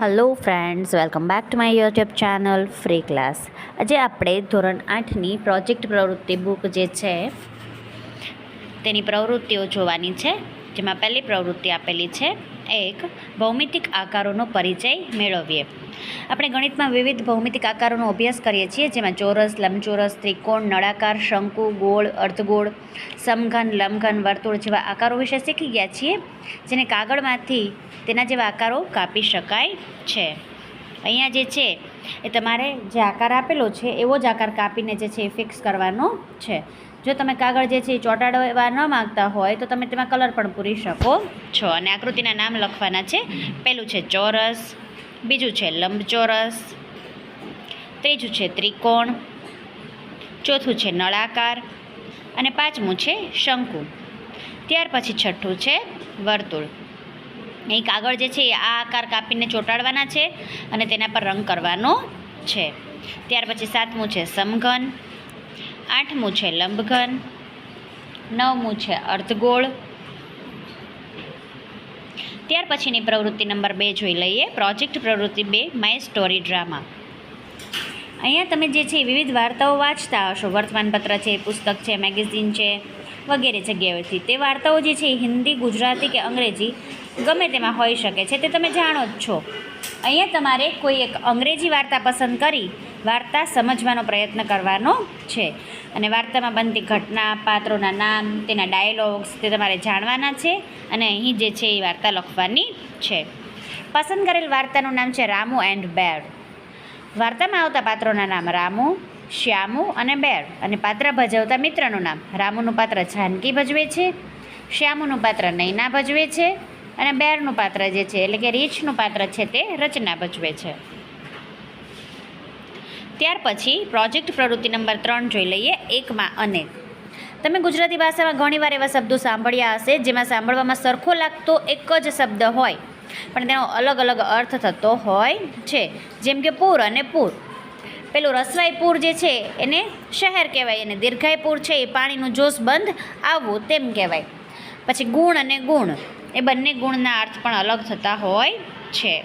Hello friends welcome back to my YouTube channel free class આજે આપણે ધોરણ આઠની પ્રોજેક્ટ પ્રવૃત્તિ બુક જે છે, તેની પ્રવૃત્તિઓ જોવાની છે, જેમાં પહેલી પ્રવૃત્તિ આપેલી છે એક ભૌમિતિક આકારોનો પરિચય મેળવીએ. આપણે ગણિતમાં વિવિધ ભૌમિતિક આકારોનો અભ્યાસ કરીએ છીએ, જેમાં ચોરસ, લંબચોરસ, ત્રિકોણ, નળાકાર, શંકુ, ગોળ, અર્ધગોળ, સમઘન લંબઘન વર્તુળ જેવા આકારો વિશે શીખી ગયા છીએ, જેને કાગળમાંથી તેના જેવા આકારો કાપી શકાય છે. અહીંયા જે છે એ તમારે જે આકાર આપેલો છે, એવો જ આકાર કાપીને જે છે એ ફિક્સ કરવાનો છે. જો તમે કાગળ જે છે એ ચોંટાડવા ન માગતા હોય, તો તમે તેમાં કલર પણ પૂરી શકો છો. અને આકૃતિના નામ લખવાના છે. પહેલું છે ચોરસ, બીજું છે લંબચોરસ, ત્રીજું છે ત્રિકોણ, ચોથું છે નળાકાર, અને પાંચમું છે શંકુ. ત્યાર પછી છઠ્ઠું છે વર્તુળ. અહીં કાગળ જે છે આ આકાર કાપીને ચોંટાડવાના છે અને તેના પર રંગ કરવાનો છે. ત્યાર પછી સાતમું છે સમઘન, આઠમું છે લંબઘન, નવમું છે અર્ધગોળ. ત્યાર પછીની પ્રવૃત્તિ નંબર બે જોઈ લઈએ, પ્રોજેક્ટ પ્રવૃત્તિ બે, માય સ્ટોરી ડ્રામા. અહીંયા તમે જે છે વિવિધ વાર્તાઓ વાંચતા હશો, વર્તમાનપત્ર છે, પુસ્તક છે, મેગેઝિન છે વગેરે જગ્યાએથી. તે વાર્તાઓ જે છે હિન્દી, ગુજરાતી કે અંગ્રેજી ગમે તેમાં હોઈ શકે છે, તે તમે જાણો જ છો. અહીંયા તમારે કોઈ એક અંગ્રેજી વાર્તા પસંદ કરી, વાર્તા સમજવાનો પ્રયત્ન કરવાનો છે. અને વાર્તામાં બનતી ઘટના, પાત્રોના નામ, તેના ડાયલોગ્સ, તે તમારે જાણવાના છે અને અહીં જે છે એ વાર્તા લખવાની છે. પસંદ કરેલ વાર્તાનું નામ છે રામુ એન્ડ બેર વાર્તામાં આવતા પાત્રોના નામ રામુ, શ્યામુ અને બેર અને પાત્ર ભજવતા મિત્રનું નામ રામુનું પાત્ર જાનકી ભજવે છે, શ્યામુનું પાત્ર નૈના ભજવે છે અને બેરનું પાત્ર જે છે, એટલે કે રીછનું પાત્ર છે તે રચના ભજવે છે. ત્યાર પછી પ્રોજેક્ટ પ્રવૃત્તિ નંબર ત્રણ જોઈ લઈએ, એકમાં અનેક તમે ગુજરાતી ભાષામાં ઘણીવાર એવા શબ્દો સાંભળ્યા હશે, જેમાં સાંભળવામાં સરખો લાગતો એક જ શબ્દ હોય, પણ તેનો અલગ અલગ અર્થ થતો હોય છે. જેમ કે પૂર અને પૂર. પેલું રસવાઈપુર જે છે, એને શહેર કહેવાય અને દીર્ઘાઈપુર છે, એ પાણીનું જોશ બંધ આવવું તેમ કહેવાય. પછી ગુણ અને ગુણ. એ બંને ગુણના અર્થ પણ અલગ થતા હોય છે.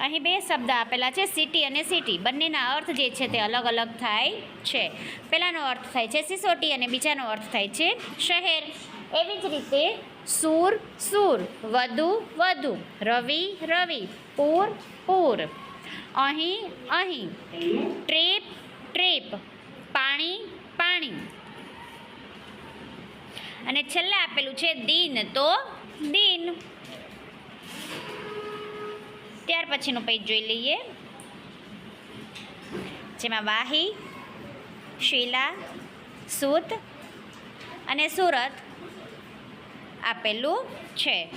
અહીં બે શબ્દ આપેલા છે સિટી અને સિટી બંનેના અર્થ જે છે તે અલગ અલગ થાય છે. પહેલાંનો અર્થ થાય છે સિસોટી અને બીજાનો અર્થ થાય છે શહેર. એવી જ રીતે સૂર સૂર. વધુ વધુ. રવિ રવિ. પૂર પૂર. અહીં અહીં. Trip trip. પાણી પાણી. અને છેલ્લે આપેલું છે દિન. તો દિન. ત્યાર પછીનું પેજ જોઈ લઈએ. જેમાં વાહી, શીલા, સૂત અને સુરત આપેલું છે.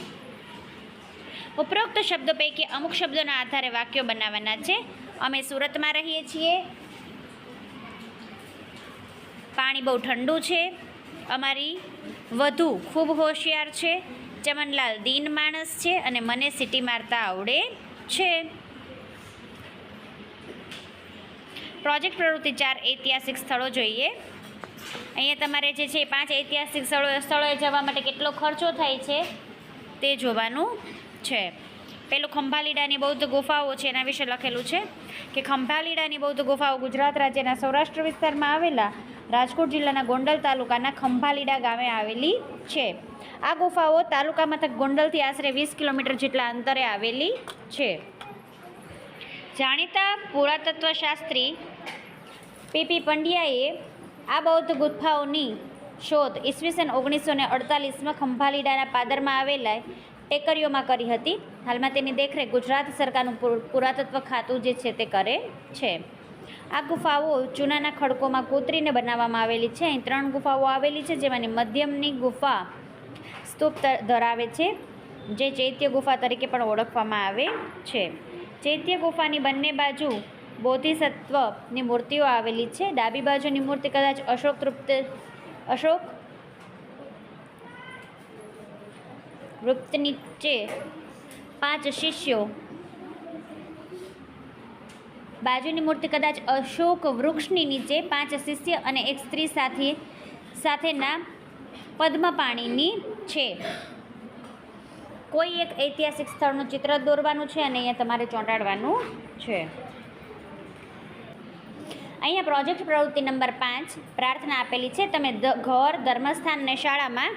ઉપરોક્ત શબ્દો પૈકી અમુક શબ્દોના આધારે વાક્યો બનાવવાના છે. અમે સુરતમાં રહીએ છીએ. પાણી બહુ ઠંડુ છે. અમારી વધુ ખૂબ હોશિયાર છે. ચમનલાલ દીન માણસ છે અને મને સિટી મારતા આવડે છે. પ્રોજેક્ટ પ્રવૃત્તિ ચાર ઐતિહાસિક સ્થળો જોઈએ. અહીંયા તમારે જે છે પાંચ ઐતિહાસિક સ્થળો, સ્થળોએ જવા માટે કેટલો ખર્ચો થાય છે તે જોવાનું છે. પેલું ખંભાલીડાની બૌદ્ધ ગુફાઓ છે, એના વિશે લખેલું છે કે ખંભાલીડાની બૌદ્ધ ગુફાઓ ગુજરાત રાજ્યના સૌરાષ્ટ્ર વિસ્તારમાં આવેલા રાજકોટ જિલ્લાના ગોંડલ તાલુકાના ખંભાલીડા ગામે આવેલી છે. આ ગુફાઓ તાલુકા મથક ગોંડલથી આશરે વીસ કિલોમીટર જેટલા અંતરે આવેલી છે. જાણીતા પુરાતત્વશાસ્ત્રી પીપી પંડ્યાએ આ બૌદ્ધ ગુફાઓની શોધ ઈસવીસન ઓગણીસો ને અડતાલીસમાં ખંભાલીડાના પાદરમાં આવેલા ટેકરીઓમાં કરી હતી. હાલમાં તેની દેખરેખ ગુજરાત સરકારનું પુર- પુરાતત્વ ખાતું જે છે તે કરે છે. આ ગુફાઓ ચૂનાના ખડકોમાં કોતરીને બનાવવામાં આવેલી છે. અહીં ત્રણ ગુફાઓ આવેલી છે, જેમાંની મધ્યમની ગુફા સ્તૂપ ધરાવે છે, જે ચૈત્ય ગુફા તરીકે પણ ઓળખવામાં આવે છે. ચૈત્ય ગુફાની બંને બાજુ બોધિસત્વની મૂર્તિઓ આવેલી છે. ડાબી બાજુની મૂર્તિ કદાચ અશોક તૃપ્ત અશોક વૃત્ત નીચે પાંચ શિષ્યો. બાજુની મૂર્તિ કદાચ અશોક વૃક્ષની નીચે પાંચ શિષ્ય અને એક સ્ત્રી સાથે સાથેના પદ્મપાણીની છે. કોઈ એક ઐતિહાસિક સ્થળનું ચિત્ર દોરવાનું છે અને અહીંયા તમારે ચોંટાડવાનું છે. અહીંયા પ્રોજેક્ટ પ્રવૃત્તિ નંબર પાંચ પ્રાર્થના આપેલી છે. તમે ઘર, ધર્મસ્થાન અને શાળામાં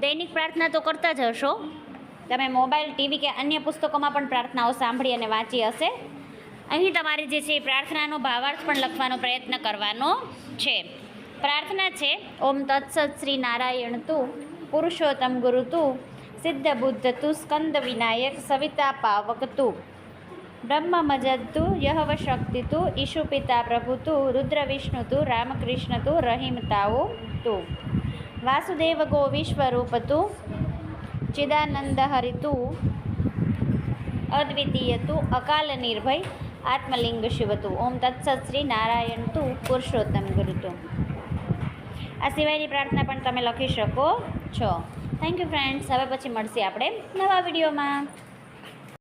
દૈનિક પ્રાર્થના તો કરતા જ હશો. તમે મોબાઈલ, ટીવી કે અન્ય પુસ્તકોમાં પણ પ્રાર્થનાઓ સાંભળી અને વાંચી હશે. અહીં તમારે જે છે એ પ્રાર્થનાનો ભાવાર્થ પણ લખવાનો પ્રયત્ન કરવાનો છે. પ્રાર્થના છે, ઓમ તત્સત શ્રી નારાયણ તું, પુરુષોત્તમ ગુરુ તું, સિદ્ધ બુદ્ધ તું, સ્કંદ વિનાયક, સવિતા પાવક તું, બ્રહ્મ મજદ તું, યહવ શક્તિ તું, ઈશુ પિતા પ્રભુ તું, રુદ્ર વિષ્ણુ તું, રામકૃષ્ણ તું રહીમતાઓ તું. વાસુદેવ ગો વિશ્વરૂપ તું ચિદાનંદ હરિતુ અદ્વિતીય તું અકાલ નિર્ભય, આત્મલિંગ શિવતુ. ઓમ તત્સત શ્રી નારાયણ તું પુરુષોત્તમ ગુરુતું. આ સિવાયની પ્રાર્થના પણ તમે લખી શકો છો. થેન્ક યુ ફ્રેન્ડ્સ હવે પછી મળશે આપણે નવા વિડીયોમાં.